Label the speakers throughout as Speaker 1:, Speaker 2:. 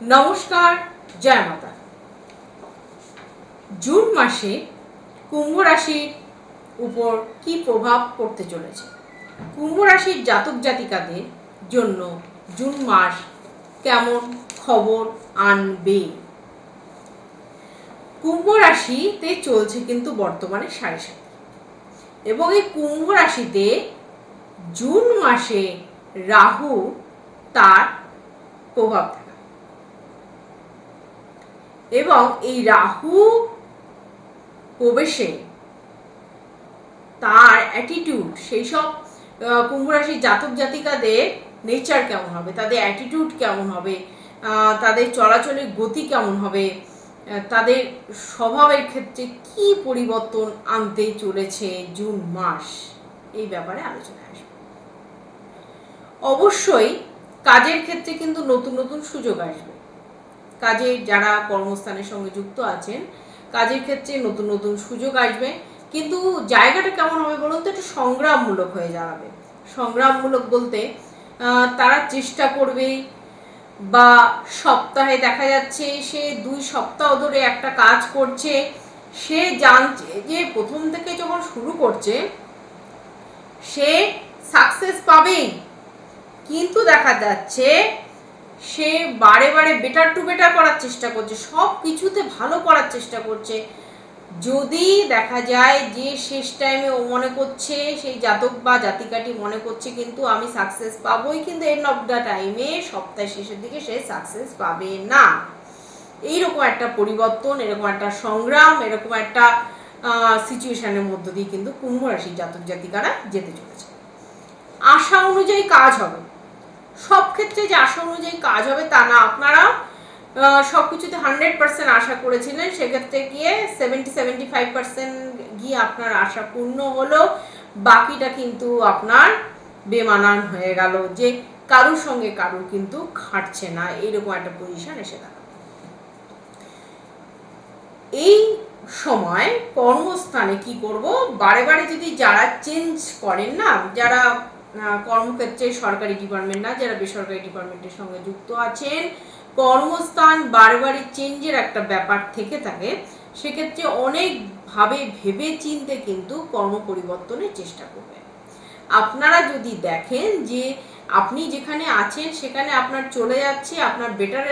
Speaker 1: নমস্কার, জয় মাতা। জুন মাসে কুম্ভ রাশির উপর কি প্রভাব পড়তে চলেছে? কুম্ভ রাশির জাতক জাতিকাদের জন্য জুন মাস কেমন খবর আনবে? কুম্ভ রাশিতে চলছে কিন্তু বর্তমানে সাড়ে সাত। এবং এই কুম্ভ রাশিতে জুন মাসে রাহু তার প্রভাব থাকে এবং এই রাহু প্রবেশে তার অ্যাটিটিউড সেই সব কুম্ভ রাশির জাতক জাতিকাদের নেচার কেমন হবে? তাদের অ্যাটিটিউড কেমন হবে? তাদের চলাচলের গতি কেমন হবে? তাদের স্বভাবের ক্ষেত্রে কি পরিবর্তন আনতে চলেছে জুন মাস? এই ব্যাপারে আলোচনা আসবে। অবশ্যই কাজের ক্ষেত্রে কিন্তু নতুন নতুন সুযোগ আসবে। কাজে যারা কর্মস্থানের সঙ্গে যুক্ত আছেন, কাজের ক্ষেত্রে নতুন নতুন সুযোগ আসবে। কিন্তু জায়গাটা কেমন হবে বলুন তো? একটু সংগ্রামমূলক হয়ে দাঁড়াবে। সংগ্রামমূলক বলতে তারা চেষ্টা করবে বা সপ্তাহে দেখা যাচ্ছে সে দুই সপ্তাহ ধরে একটা কাজ করছে, সে জানছে যে প্রথম থেকে যখন শুরু করছে, সে সাকসেস পাবেই। কিন্তু দেখা যাচ্ছে সে বারে বারে বেটার টু বেটার করার চেষ্টা করছে, সব কিছুতে ভালো করার চেষ্টা করছে। যদি দেখা যায় যে শেষ টাইমে ও মনে করছে, সেই জাতক বা জাতিকাটি মনে করছে কিন্তু আমি সাকসেস পাবোই, কিন্তু এন্ড অফ দ্য টাইমে সপ্তাহের শেষের দিকে সে সাকসেস পাবে না। এইরকম একটা পরিবর্তন, এরকম একটা সংগ্রাম, এরকম একটা সিচুয়েশনের মধ্য দিয়ে কিন্তু কুম্ভ রাশির জাতক জাতিকারা যেতে চলেছে। আশা অনুযায়ী কাজ হবে। সব ক্ষেত্রে যে আশা অনুযায়ী কাজ হবে তা না। আপনারা সব কিছুতে হান্ড্রেড পার্সেন্ট আশা করেছিলেন, সেক্ষেত্রে গিয়ে সেভেন্টি সেভেন্টি ফাইভ পার্সেন্ট গিয়ে আপনার আশা পূর্ণ হলো। বাকিটা কিন্তু আপনার বেমানান হয়ে গেল যে কারুর সঙ্গে কারুর কিন্তু খাটছে না। এইরকম একটা পজিশন এসে দাঁড়াবে এই সময় কর্মস্থানে কি করব? বারে বারে যদি যারা চেঞ্জ করেন না, যারা কর্মক্ষেত্রে সরকারি ডিপার্টমেন্ট না, যারা বেসরকারি ডিপার্টমেন্টের সঙ্গে যুক্ত আছেন। কর্মস্থান বারবারই চেঞ্জের একটা ব্যাপার থেকে থাকে। সেক্ষেত্রে অনেকভাবে ভেবে চিনতে কিন্তু কর্ম পরিবর্তনের চেষ্টা করবেন। আপনারা যদি দেখেন যে আপনি যেখানে আছেন, সেখানে আপনার চলে যাচ্ছে, আপনার বেটার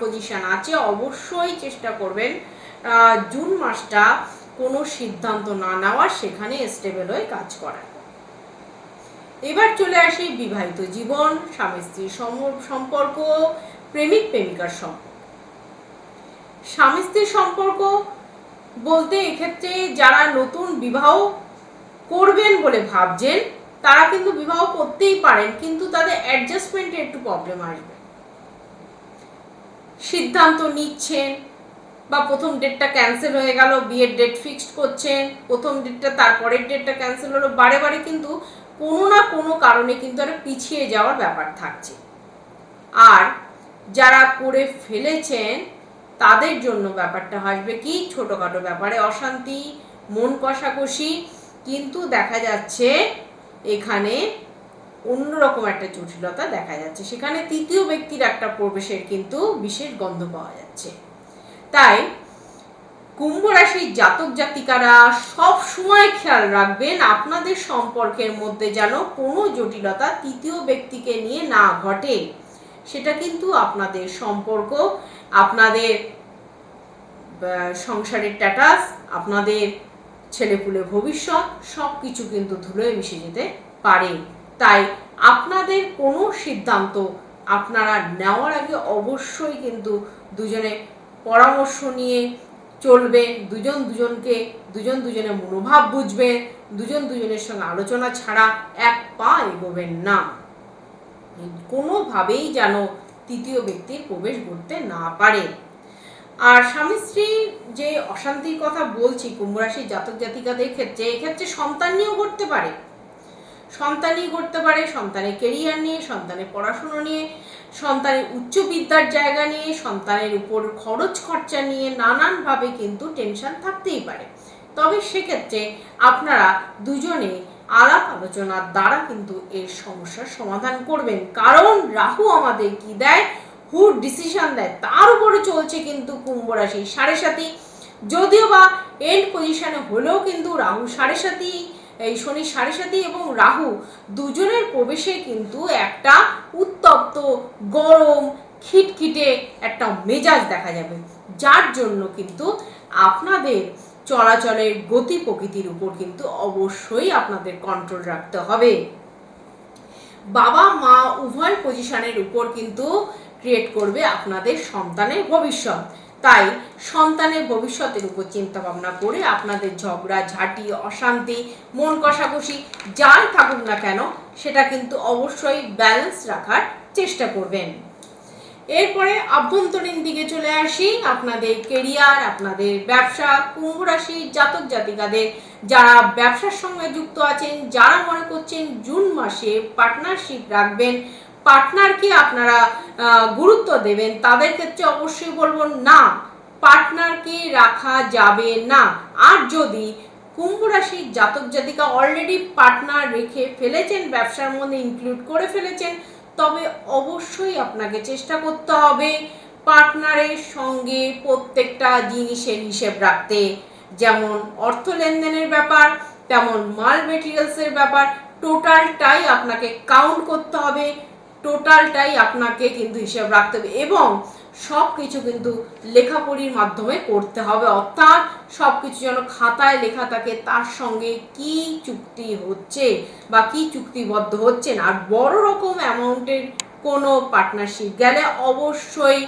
Speaker 1: পজিশন আছে, অবশ্যই চেষ্টা করবেন জুন মাসটা কোনো সিদ্ধান্ত না নেওয়ার সেখানে স্টেবল হয়ে কাজ করার। এবার চলে আসি বিবাহিত জীবন, স্বামী স্ত্রীর সম্পর্ক, প্রেমিক, প্রেমিকার সম্পর্ক। স্বামী স্ত্রীর সম্পর্ক বলতে এক্ষেত্রে যারা নতুন বিবাহ করবেন বলে ভাবছেন, তারা কিন্তু বিবাহ করতেই পারেন, কিন্তু তাদের অ্যাডজাস্টমেন্টে একটু প্রবলেম আসবে। সিদ্ধান্ত নিচ্ছেন বা প্রথম ডেটটা ক্যান্সেল হয়ে গেল, বিয়ের ডেট ফিক্সড করছেন, প্রথম ডেটটা তারপরের ডেটটা ক্যান্সেল হলো, বারে বারে কিন্তু কোনো না কোনো কারণে কিন্তু একটা পিছিয়ে যাওয়ার ব্যাপার থাকছে। আর যারা করে ফেলেছেন, তাদের জন্য ব্যাপারটা আসবে কি? ছোটোখাটো ব্যাপারে অশান্তি, মন কষাকষি। কিন্তু দেখা যাচ্ছে এখানে অন্যরকম একটা জটিলতা দেখা যাচ্ছে। সেখানে তৃতীয় ব্যক্তির একটা প্রবেশের কিন্তু বিশেষ গন্ধ পাওয়া যাচ্ছে। তাই কুম্ভ রাশির জাতক জাতিকারা সব সময় খেয়াল রাখবেন আপনাদের সম্পর্কের মধ্যে যেন কোনো জটিলতা তৃতীয় ব্যক্তিকে নিয়ে না ঘটে। সেটা কিন্তু আপনাদের সম্পর্ক, আপনাদের সংসারের স্ট্যাটাস আপনাদের ছেলেপুলে ভবিষ্যৎ সব কিছু কিন্তু ধুলোয় মিশে যেতে পারে। তাই আপনাদের কোনো সিদ্ধান্ত আপনারা নেওয়ার আগে অবশ্যই কিন্তু দুজনে পরামর্শ নিয়ে চলবেন দুজন দুজনকে, দুজন দুজনের মনোভাব বুঝবে, দুজন দুজনের সঙ্গে আলোচনা ছাড়া এক পা এগোবেন না। কোনোভাবেই যেন তৃতীয় ব্যক্তির প্রবেশ করতে না পারে। আর স্বামী স্ত্রী যে অশান্তির কথা বলছি, কুম্ভ রাশির জাতক জাতিকাদের ক্ষেত্রে এক্ষেত্রে সন্তান নিয়েও ঘটতে পারে। সন্তানই ঘটতে পারে, সন্তানের কেরিয়ার নিয়ে, সন্তানের পড়াশুনো নিয়ে সন্তানের উচ্চ বিদ্যার জায়গা নিয়ে, সন্তানের উপর খরচ খরচা নিয়ে নানানভাবে কিন্তু টেনশন থাকতেই পারে। তবে সেক্ষেত্রে আপনারা দুজনে আলাপ আলোচনার দ্বারা কিন্তু এর সমস্যার সমাধান করবেন। কারণ রাহু আমাদের কি দেয়? হুট ডিসিশন দেয়। তার উপরে চলছে কিন্তু কুম্ভ রাশি সাড়ে সাথী যদিও বা এন্ড পজিশনে হলেও কিন্তু রাহু সাড়ে সাথী এই শনি সাড়ে সাথী এবং রাহু দুজনের প্রবেশে কিন্তু একটা উত্তপ্ত, গরম, খিটখিটে একটা মেজাজ দেখা যাবে। যার জন্য কিন্তু আপনাদের চলাচলের গতি প্রকৃতির উপর কিন্তু অবশ্যই আপনাদের কন্ট্রোল রাখতে হবে। বাবা, মা উভয় পজিশনের উপর কিন্তু ক্রিয়েট করবে আপনাদের সন্তানের ভবিষ্যৎ। তাই সন্তানের ভবিষ্যতের উপর চিন্তা ভাবনা করে আপনাদের ঝগড়া, ঝাঁটি, অশান্তি, মন কষাকষি, যাই থাকুক না কেন, সেটা কিন্তু অবশ্যই ব্যালেন্স রাখার চেষ্টা করবেন। এরপরে আভ্যন্তরীণ দিকে চলে আসি। আপনাদের কেরিয়ার আপনাদের ব্যবসা কুম্ভ রাশি জাতক জাতিকাদের যারা ব্যবসার সঙ্গে যুক্ত আছেন, যারা মনে করছেন জুন মাসে পার্টনারশিপ রাখবেন পার্টনারকে আপনারা গুরুত্ব দেবেন? তাদের ক্ষেত্রে অবশ্যই বলব না পার্টনারকে রাখা যাবে না। আর যদি কুম্ভ রাশির জাতক জাতিকা অলরেডি পার্টনার রেখে ফেলেছেন, ব্যবসার মধ্যে ইনক্লুড করে ফেলেছেন, তবে অবশ্যই আপনাকে চেষ্টা করতে হবে পার্টনারের সঙ্গে প্রত্যেকটা জিনিসের হিসেব রাখতে। যেমন অর্থ লেনদেনের ব্যাপার, তেমন মাল মেটেরিয়ালসের ব্যাপার টোটালটাই আপনাকে কাউন্ট করতে হবে। টোটালটাই আপনাকে কিন্তু হিসেব রাখতে হবে এবং সব কিছু কিন্তু লেখাপড়ির মাধ্যমে করতে হবে। অর্থাৎ সব কিছু যেন খাতায় লেখা থাকে, তার সঙ্গে কি চুক্তি হচ্ছে বা কি চুক্তিবদ্ধ হচ্ছে না। আর বড় রকম অ্যামাউন্টের কোনো পার্টনারশিপ গেলে অবশ্যই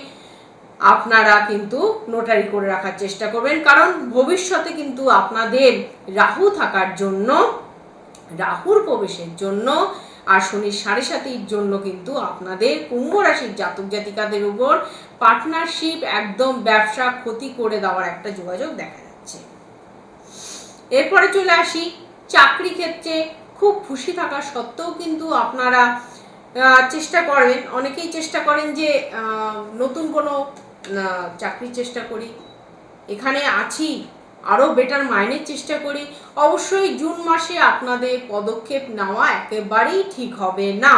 Speaker 1: আপনারা কিন্তু নোটারি করে রাখার চেষ্টা করবেন। কারণ ভবিষ্যতে কিন্তু আপনাদের রাহু থাকার জন্য, রাহুর প্রবেশের জন্য আর শনির সাড়ে সাতির জন্য কিন্তু আপনাদের কুম্ভ রাশির জাতক জাতিকাদের উপর পার্টনারশিপ একদম ব্যবসা ক্ষতি করে দেওয়ার একটা যোগাযোগ দেখা যাচ্ছে। এরপরে চলে আসি, চাকরি ক্ষেত্রে খুব খুশি থাকা সত্ত্বেও কিন্তু আপনারা চেষ্টা করেন, অনেকেই চেষ্টা করেন যে নতুন কোনো চাকরির চেষ্টা করি। এখানে আছি আরও বেটার মাইনের চেষ্টা করি। অবশ্যই জুন মাসে আপনাদের পদক্ষেপ নেওয়া একেবারেই ঠিক হবে না।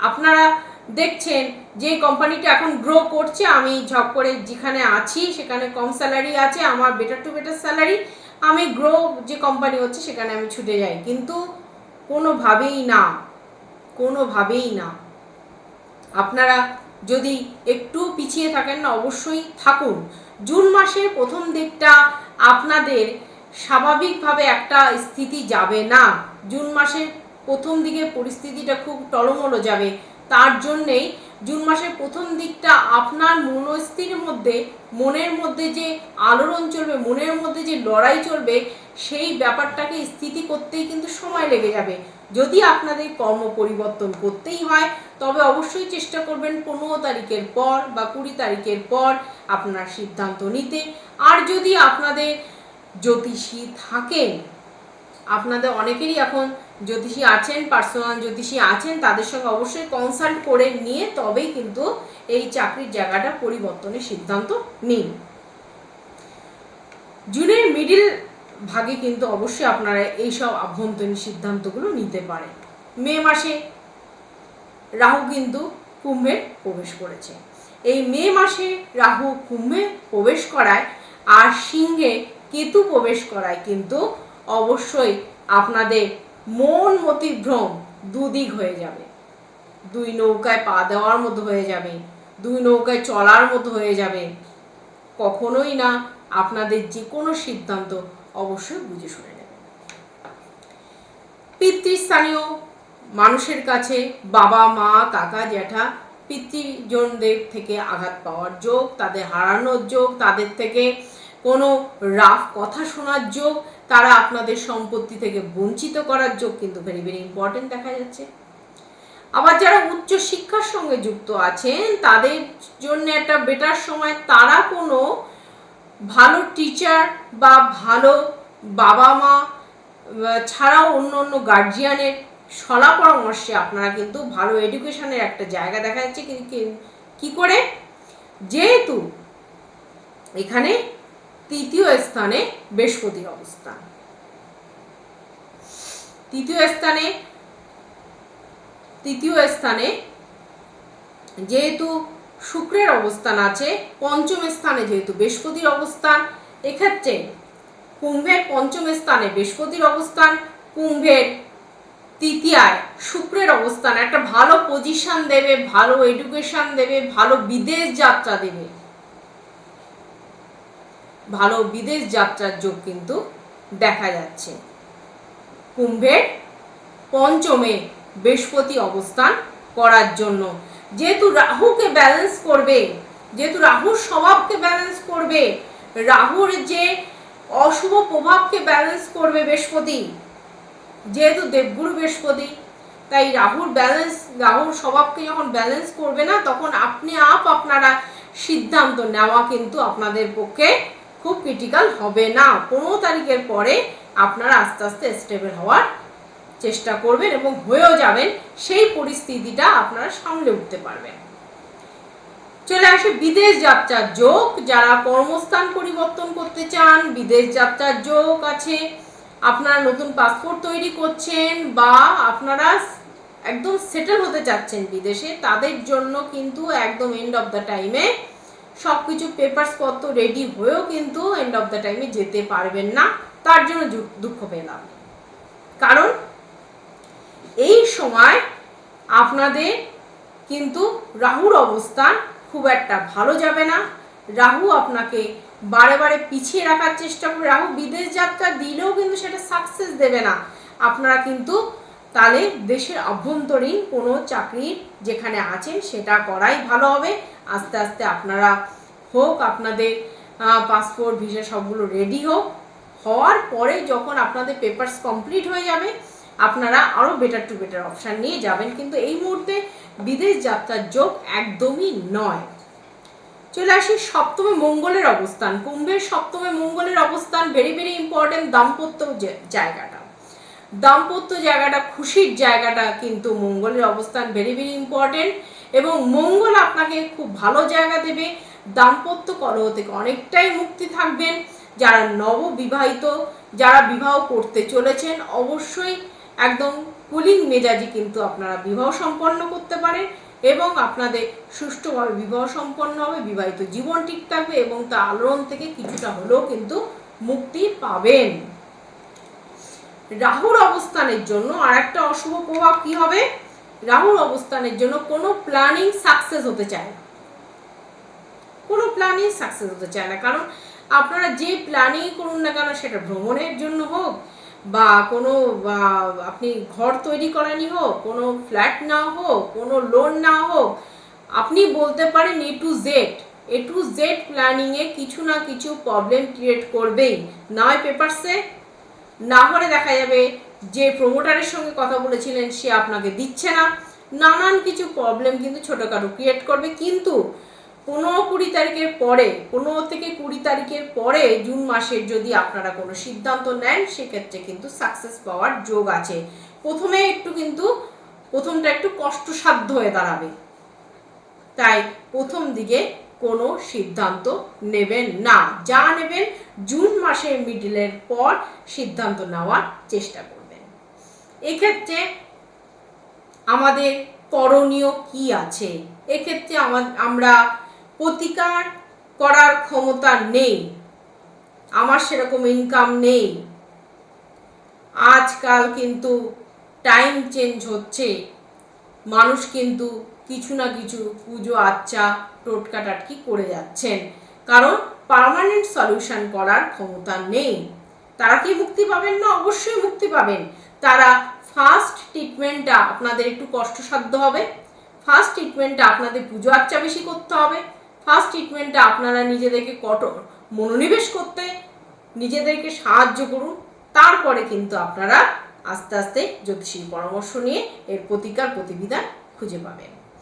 Speaker 1: আপনারা দেখছেন যে কোম্পানিটা এখন গ্রো করছে, আমি ঝপ করে যেখানে আছি সেখানে কম স্যালারি আছে, আমার বেটার টু বেটার স্যালারি আমি গ্রো যে কোম্পানি হচ্ছে সেখানে আমি ছুটে যাই। কিন্তু কোনোভাবেই না কোনোভাবেই না। আপনারা যদি একটু পিছিয়ে থাকেন না অবশ্যই থাকুন। জুন মাসের প্রথম দিকটা আপনাদের স্বাভাবিকভাবে একটা স্থিতি যাবে না। জুন মাসের প্রথম দিকে পরিস্থিতিটা খুব টলমলো যাবে। তার জন্যেই জুন মাসের প্রথম দিকটা আপনার মনস্থির মধ্যে, মনের মধ্যে যে আলোড়ন চলবে, মনের মধ্যে যে লড়াই চলবে, সেই ব্যাপারটাকে স্থিতি করতেই কিন্তু সময় লেগে যাবে। যদি আপনাদের কর্ম পরিবর্তন করতেই হয়, তবে অবশ্যই চেষ্টা করবেন পনেরো তারিখের পর বা কুড়ি তারিখের পর আপনার সিদ্ধান্ত নিতে। আর যদি আপনাদের জ্যোতিষী থাকেন, আপনাদের অনেকেরই এখন জ্যোতিষী আছেন পার্সোনাল জ্যোতিষী আছেন, তাদের সঙ্গে অবশ্যই কনসাল্ট করে নিয়ে তবেই কিন্তু এই চাকরির জায়গাটা পরিবর্তনের সিদ্ধান্ত নিন। জুনের মিডিল ভাগে কিন্তু অবশ্যই আপনারা এইসব আভ্যন্তরীণ সিদ্ধান্তগুলো নিতে পারেন। মে মাসে রাহু কিন্তু কুম্ভে প্রবেশ করেছে। এই মে মাসে রাহু কুম্ভে প্রবেশ করায় আর সিংহে কেতু প্রবেশ করায় কিন্তু অবশ্যই আপনাদের মন মতিভ্রম দুদিক হয়ে যাবে। দুই নৌকায় পা দেওয়ার মতো হয়ে যাবে, দুই নৌকায় চলার মতো হয়ে যাবে। কখনোই না আপনাদের যে কোনো সিদ্ধান্ত অবশ্যই বুঝে শুনে নেবেন পিতৃস্থানীয় মানুষের কাছে বাবা, মা, কাকা, জ্যাঠা, পিতৃজনদের থেকে আঘাত পাওয়ার যোগ, তাদের হারানোর যোগ, তাদের থেকে কোনো রাফ কথা শোনার যোগ, তারা আপনাদের সম্পত্তি থেকে বঞ্চিত করার যোগ কিন্তু ভেরি ভেরি ইম্পর্টেন্ট দেখা যাচ্ছে। আবার যারা উচ্চ শিক্ষার সঙ্গে যুক্ত আছেন, তাদের জন্য একটা বেটার সময়, তারা কোনো ভালো টিচার বা ভালো বাবা মা ছাড়াও অন্য অন্য গার্জিয়ানের সলা পরামর্শে আপনারা কিন্তু ভালো এডুকেশনের একটা জায়গা দেখা যাচ্ছে। কি করে? যেহেতু এখানে তৃতীয় স্থানে বৃহস্পতির অবস্থান। তৃতীয় স্থানে তৃতীয় স্থানে যেহেতু শুক্রের অবস্থান আছে, পঞ্চম স্থানে যেহেতু বৃহস্পতির অবস্থান, এক্ষেত্রে কুম্ভের পঞ্চম স্থানে বৃহস্পতির অবস্থান, কুম্ভের তৃতীয়ায় শুক্রের অবস্থান। একটা ভালো পজিশন দেবে, ভালো এডুকেশন দেবে, ভালো বিদেশ যাত্রা দেবে। ভালো বিদেশ যাত্রার যোগ কিন্তু দেখা যাচ্ছে। কুম্ভের পঞ্চমে বৃহস্পতি অবস্থান করার জন্য। যেহেতু রাহুকে ব্যালেন্স করবে, যেহেতু রাহুর স্বভাবকে ব্যালেন্স করবে, রাহুর যে অশুভ প্রভাবকে ব্যালেন্স করবে বৃহস্পতি, যেহেতু দেবগুরু বৃহস্পতি, তাই রাহুর ব্যালেন্স রাহুর স্বভাবকে যখন ব্যালেন্স করবে না, তখন আপনি আপ আপনারা সিদ্ধান্ত নেওয়া কিন্তু আপনাদের পক্ষে খুব ক্রিটিক্যাল হবে না। পনেরো তারিখের পরে আপনারা আস্তে আস্তে স্টেবল হওয়ার চেষ্টা করবেন এবং হয়েও যাবেন, সেই পরিস্থিতিটা আপনারা সামলে উঠতে পারবেন। চলে আসে বিদেশ যাত্রার যোগ। যারা কর্মস্থান পরিবর্তন করতে চান, বিদেশ যাত্রার যোগ আছে, আপনারা নতুন পাসপোর্ট তৈরি করছেন বা আপনারা একদম সেটেল হতে চাচ্ছেন বিদেশে, তাদের জন্য কিন্তু একদম এন্ড অফ দ্য টাইমে সব কিছু পেপারস পত্র রেডি হয়েও কিন্তু এন্ড অফ দ্য টাইমে যেতে পারবেন না। তার জন্য দুঃখ পেলাম। কারণ এই সময় আপনাদের কিন্তু রাহুর অবস্থান খুব একটা ভালো যাবে না। রাহু আপনাকে বারে বারে পিছিয়ে রাখার চেষ্টা করে রাহু বিদেশ যাত্রা দিলেও কিন্তু সেটা সাকসেস দেবে না। আপনারা কিন্তু তাহলে দেশের অভ্যন্তরীণ কোনো চাকরি যেখানে আছেন সেটা করাই ভালো হবে। আস্তে আস্তে আপনারা হোক, আপনাদের পাসপোর্ট ভিসা সবগুলো রেডি হোক। হওয়ার পরে যখন আপনাদের পেপারস কমপ্লিট হয়ে যাবে, আপনারা আরও বেটার টু বেটার অপশান নিয়ে যাবেন। কিন্তু এই মুহূর্তে বিদেশ যাত্রার যোগ একদমই নয়। চলে আসি সপ্তমে মঙ্গলের অবস্থান। কুম্ভের সপ্তমে মঙ্গলের অবস্থান ভেরি ভেরি ইম্পর্টেন্ট দাম্পত্য জায়গাটা। দাম্পত্য জায়গাটা, খুশির জায়গাটা কিন্তু মঙ্গলের অবস্থান ভেরি ভেরি ইম্পর্টেন্ট এবং মঙ্গল আপনাকে খুব ভালো জায়গা দেবে। দাম্পত্য কলহ থেকে অনেকটাই মুক্তি থাকবেন। যারা নববিবাহিত, যারা বিবাহ করতে চলেছেন, অবশ্যই একদম কুলিং মেজাজি কিন্তু আপনারা বিবাহ সম্পন্ন করতে পারেন এবং আপনাদের সুষ্ঠুভাবে বিবাহ সম্পন্ন হবে, বিবাহিত জীবন ঠিক থাকবে এবং তা আলোড়ন থেকে কিছুটা হলেও কিন্তু মুক্তি পাবেন। রাহুর অবস্থানের জন্য আর একটা অশুভ প্রভাব কি হবে? রাহুর অবস্থানের জন্য কোনো প্ল্যানিং সাকসেস হতে চায় না। কোনো প্ল্যানিং সাকসেস হতে চায় না। কারণ আপনারা যে প্ল্যানিং করুন না কেন, সেটা ভ্রমণের জন্য হোক বা কোনো আপনি ঘর তৈরি করানি হোক, কোনো ফ্ল্যাট না হোক, কোনো লোন না হোক, আপনি বলতে পারেন A to Z A to Z প্ল্যানিংয়ে কিছু না কিছু প্রবলেম ক্রিয়েট করবেই। না হয় পেপারসে না হলে দেখা যাবে যে প্রমোটারের সঙ্গে কথা বলেছিলেন, সে আপনাকে দিচ্ছে না। নানান কিছু প্রবলেম কিন্তু ছোটোখাটো ক্রিয়েট করবে। কিন্তু পনেরো কুড়ি তারিখের পরে, পনেরো থেকে কুড়ি তারিখের পরে, জুন মাসের যদি আপনারা কোনো সিদ্ধান্ত নেন, সেক্ষেত্রে কিন্তু সাকসেস পাওয়ার যোগ আছে। প্রথমে একটু কিন্তু, প্রথমটা একটু কষ্টসাধ্য হয়ে দাঁড়াবে। তাই প্রথম দিকে কোনো সিদ্ধান্ত নেবেন না। যা নেবেন, জুন মাসের মিডিলের পর সিদ্ধান্ত নেওয়ার চেষ্টা করবেন এক্ষেত্রে আমাদের করণীয় কি আছে? এক্ষেত্রে আমা- আমরা প্রতিকার করার ক্ষমতা নেই। আমার সেরকম ইনকাম নেই। আজকাল কিন্তু টাইম চেঞ্জ হচ্ছে। মানুষ কিন্তু কিছু না কিছু পুজো আচ্চা টোটকা টাটকি করে যাচ্ছেন। কারণ পার্মানেন্ট সলিউশন করার ক্ষমতা নেই। তারা কি মুক্তি পাবেন না? অবশ্যই মুক্তি পাবেন। তারা ফার্স্ট ট্রিটমেন্টটা আপনাদের একটু কষ্টসাধ্য হবে। ফার্স্ট ট্রিটমেন্টটা আপনাদের পুজো আচ্চা বেশি করতে হবে। ফার্স্ট ট্রিটমেন্টটা আপনারা নিজেদেরকে কঠোর মনোনিবেশ করতে নিজেদেরকে সাহায্য করুন। তারপরে কিন্তু আপনারা আস্তে আস্তে জ্যোতিষীর পরামর্শ নিয়ে এর প্রতিকার প্রতিবিধান খুঁজে পাবেন।